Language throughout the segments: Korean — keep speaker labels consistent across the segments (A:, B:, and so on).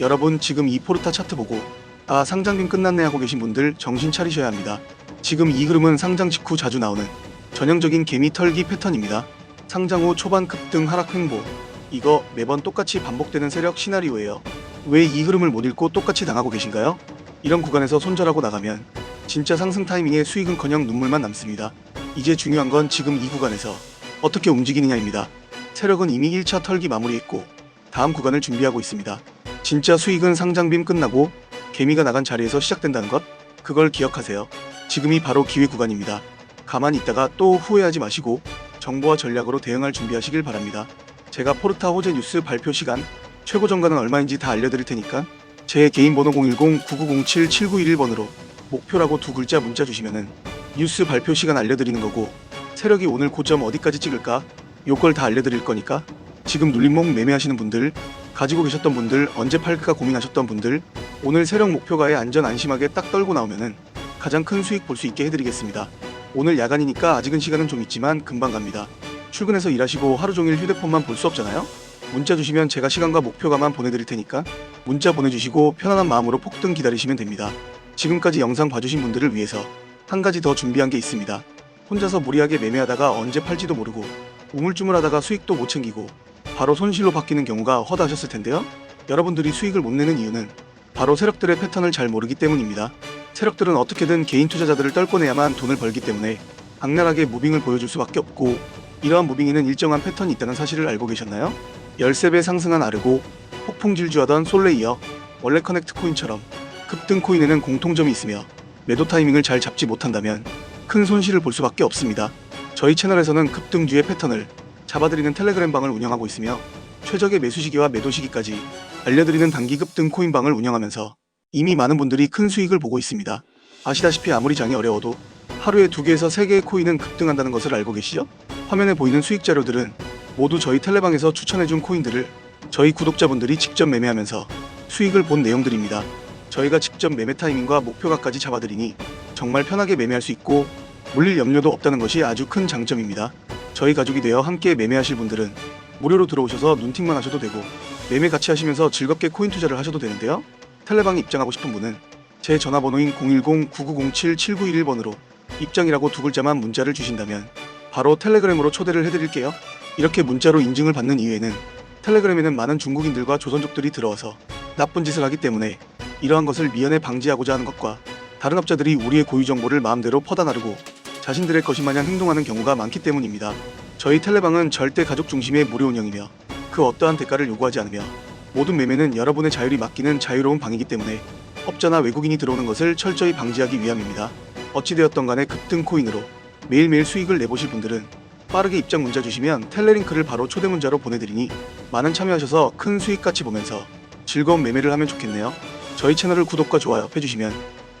A: 여러분 지금 이 포르타 차트 보고 아 상장빔 끝났네 하고 계신 분들 정신 차리셔야 합니다. 지금 이 흐름은 상장 직후 자주 나오는 전형적인 개미 털기 패턴입니다. 상장 후 초반 급등 하락 횡보 이거 매번 똑같이 반복되는 세력 시나리오예요. 왜 이 흐름을 못 읽고 똑같이 당하고 계신가요? 이런 구간에서 손절하고 나가면 진짜 상승 타이밍에 수익은커녕 눈물만 남습니다. 이제 중요한 건 지금 이 구간에서 어떻게 움직이느냐입니다. 세력은 이미 1차 털기 마무리했고 다음 구간을 준비하고 있습니다. 진짜 수익은 상장빔 끝나고 개미가 나간 자리에서 시작된다는 것 그걸 기억하세요. 지금이 바로 기회 구간입니다. 가만히 있다가 또 후회하지 마시고 정보와 전략으로 대응할 준비하시길 바랍니다. 제가 포르타 호재 뉴스 발표 시간 최고 정가는 얼마인지 다 알려드릴 테니까 제 개인 번호 010-9907-7911번으로 목표라고 두 글자 문자 주시면은 뉴스 발표 시간 알려드리는 거고 세력이 오늘 고점 어디까지 찍을까 요걸 다 알려드릴 거니까 지금 눌림목 매매하시는 분들 가지고 계셨던 분들 언제 팔까 고민하셨던 분들 오늘 세력 목표가에 안전 안심하게 딱 떨고 나오면은 가장 큰 수익 볼 수 있게 해드리겠습니다. 오늘 야간이니까 아직은 시간은 좀 있지만 금방 갑니다. 출근해서 일하시고 하루 종일 휴대폰만 볼 수 없잖아요? 문자 주시면 제가 시간과 목표가만 보내드릴 테니까 문자 보내주시고 편안한 마음으로 폭등 기다리시면 됩니다. 지금까지 영상 봐주신 분들을 위해서 한 가지 더 준비한 게 있습니다. 혼자서 무리하게 매매하다가 언제 팔지도 모르고 우물쭈물하다가 수익도 못 챙기고 바로 손실로 바뀌는 경우가 허다하셨을 텐데요. 여러분들이 수익을 못 내는 이유는 바로 세력들의 패턴을 잘 모르기 때문입니다. 세력들은 어떻게든 개인 투자자들을 떨궈내야만 돈을 벌기 때문에 악랄하게 무빙을 보여줄 수밖에 없고 이러한 무빙에는 일정한 패턴이 있다는 사실을 알고 계셨나요? 13배 상승한 아르고 폭풍 질주하던 솔레 이어 원래 커넥트 코인처럼 급등 코인에는 공통점이 있으며 매도 타이밍을 잘 잡지 못한다면 큰 손실을 볼 수밖에 없습니다. 저희 채널에서는 급등주의 패턴을 잡아드리는 텔레그램 방을 운영하고 있으며 최적의 매수 시기와 매도 시기까지 알려드리는 단기 급 등 코인 방을 운영하면서 이미 많은 분들이 큰 수익을 보고 있습니다. 아시다시피 아무리 장이 어려워도 하루에 두 개에서 세 개의 코인은 급등한다는 것을 알고 계시죠? 화면에 보이는 수익 자료들은 모두 저희 텔레방에서 추천해준 코인들을 저희 구독자분들이 직접 매매하면서 수익을 본 내용들입니다. 저희가 직접 매매 타이밍과 목표가까지 잡아드리니 정말 편하게 매매할 수 있고 물릴 염려도 없다는 것이 아주 큰 장점입니다. 저희 가족이 되어 함께 매매하실 분들은 무료로 들어오셔서 눈팅만 하셔도 되고 매매 같이 하시면서 즐겁게 코인 투자를 하셔도 되는데요. 텔레방에 입장하고 싶은 분은 제 전화번호인 010-9907-7911번으로 입장이라고 두 글자만 문자를 주신다면 바로 텔레그램으로 초대를 해드릴게요. 이렇게 문자로 인증을 받는 이유에는 텔레그램에는 많은 중국인들과 조선족들이 들어와서 나쁜 짓을 하기 때문에 이러한 것을 미연에 방지하고자 하는 것과 다른 업자들이 우리의 고유 정보를 마음대로 퍼다 나르고 자신들의 것이 마냥 행동하는 경우가 많기 때문입니다. 저희 텔레방은 절대 가족 중심의 무료 운영이며 그 어떠한 대가를 요구하지 않으며 모든 매매는 여러분의 자율이 맡기는 자유로운 방이기 때문에 업자나 외국인이 들어오는 것을 철저히 방지하기 위함입니다. 어찌되었던 간에 급등 코인으로 매일매일 수익을 내보실 분들은 빠르게 입장 문자 주시면 텔레링크를 바로 초대 문자로 보내드리니 많은 참여하셔서 큰 수익 같이 보면서 즐거운 매매를 하면 좋겠네요. 저희 채널을 구독과 좋아요 해주시면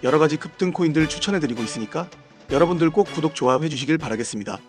A: 여러 가지 급등 코인들 추천해드리고 있으니까 여러분들 꼭 구독 좋아요 해주시길 바라겠습니다.